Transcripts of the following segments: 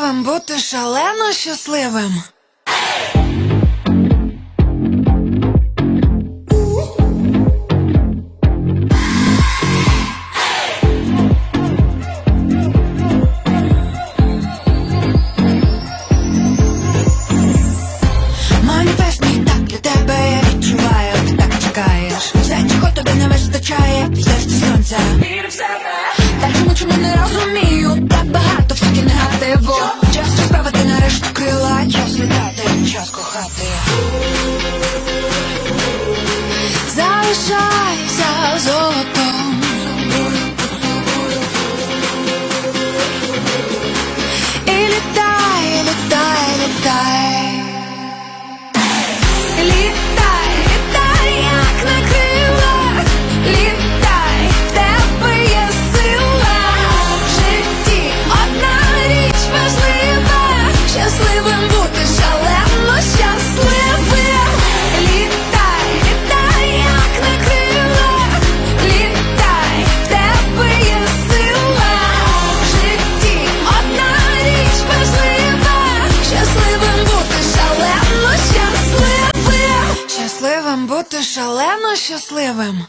щасливим, бути шалено щасливим. Тобі не вистачає, є ж сонця. Так чому чому не розумію? багато факи негативу Час розправити нарешті крила, час літати, час кохати. Залишай бути шалено щасливим.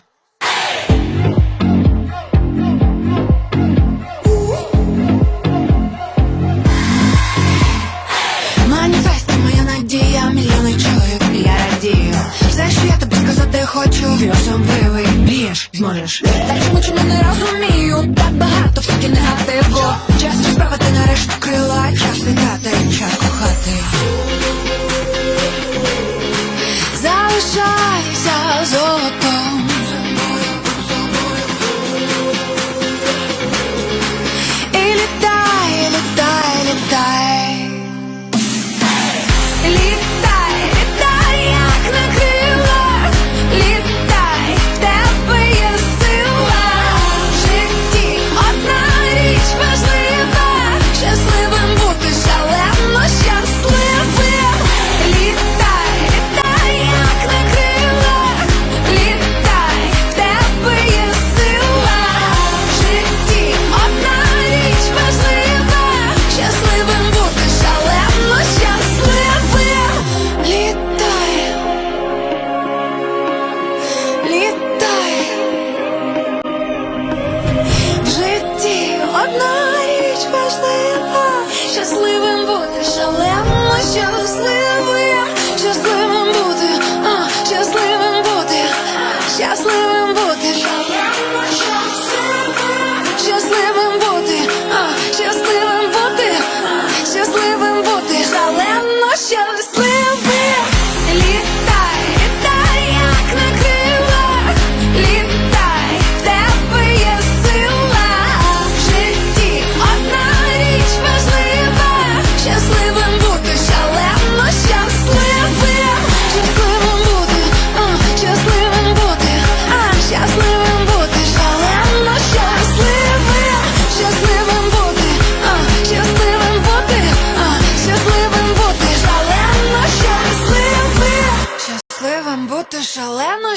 Маніфест моя надія, мільйони чоловік, я радію. Все, що я тобі сказати хочу, ти особливий, мрієш, зможеш. Чому чи мене? Just live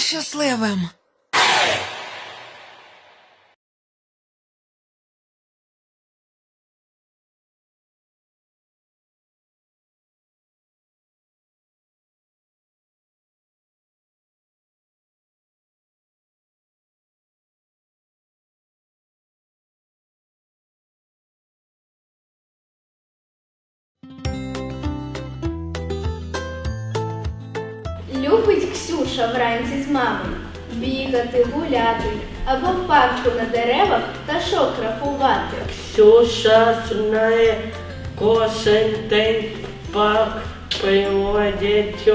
щасливим. купить Ксюша вранці з мамою. Бігати, гуляти або в парку на деревах та пташок рахувати. Ксюша знає кожен день парк приводить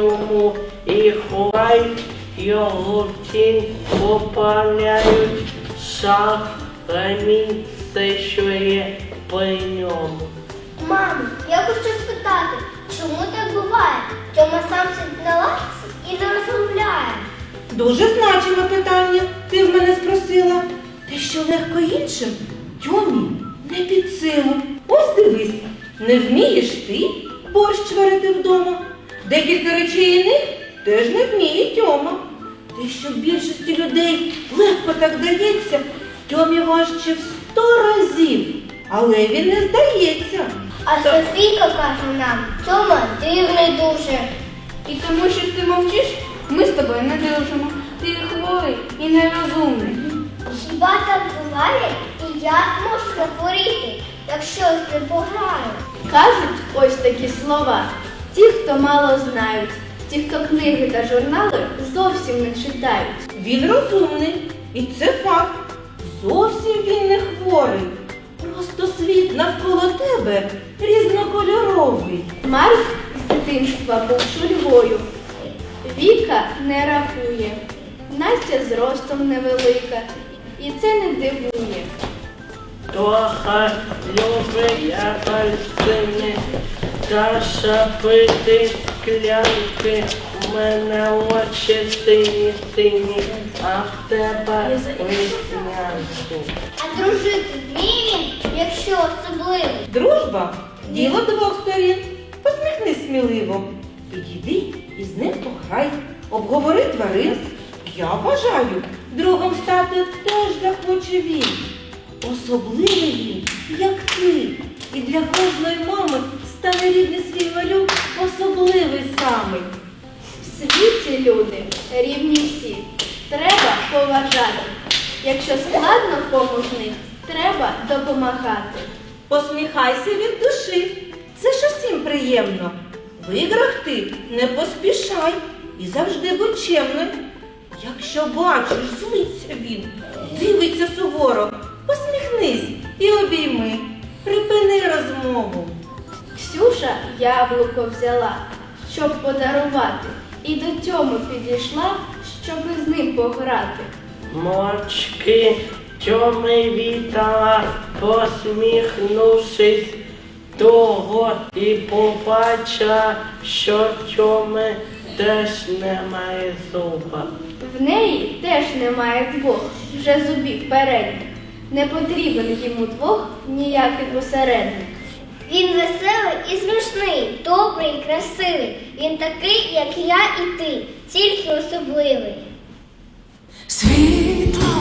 і ховають його в тінь попаляють шах, ремінь, все, що є при ньому. Мам, я хочу спитати, чому так буває? Тьома сам сидить на лавці? і не розмовляє. Дуже значиме питання ти в мене спросила. Те, що легко іншим, Тьомі не під силу. Ось дивись, не вмієш ти борщ варити вдома. Декілька речей іних теж не вміє Тьома. Те, що в більшості людей легко так дається, Тьомі важче в сто разів, але він не здається. А Софійка каже нам, Тьома дивний дуже. І тому, що ти мовчиш, ми з тобою не дружимо. Ти хворий і нерозумний. Хіба так буває? І я можу захворіти, якщо не пограю. Кажуть ось такі слова. Ті, хто мало знають, ті, хто книги та журнали зовсім не читають. Він розумний, і це факт. Зовсім він не хворий. Просто світ навколо тебе різнокольоровий. Марк дитинства був шульгою. Віка не рахує. Настя зростом невелика. І це не дивує. Тоха любить апельсини, Даша пити склянки, у мене очі сині сині, а в тебе веснянки. А дружити вміє він, якщо особливий. Дружба діло двох сторін. Посміхнись сміливо. Підійди і з ним пограй, обговори тварин. Я вважаю, другом стати теж захоче він. Особливий він, як ти. І для кожної мами стане рідний свій малюк особливий самий. В світі люди рівні всі. Треба поважати. Якщо складно комусь них, треба допомагати. Посміхайся від душі. Це ж усім приємно. В ти не поспішай і завжди будь чемним. Якщо бачиш, злиться він, дивиться суворо, посміхнись і обійми. Припини розмову. Ксюша яблуко взяла, щоб подарувати, і до цьому підійшла, щоб із ним пограти. Мочки тьоми вітала, посміхнувшись, того і побачила, що тьоми теж немає зуба. В неї теж немає двох, вже зубів передніх. Не потрібен йому двох ніякий посередник. Він веселий і смішний, добрий і красивий. Він такий, як я і ти, тільки особливий. Світло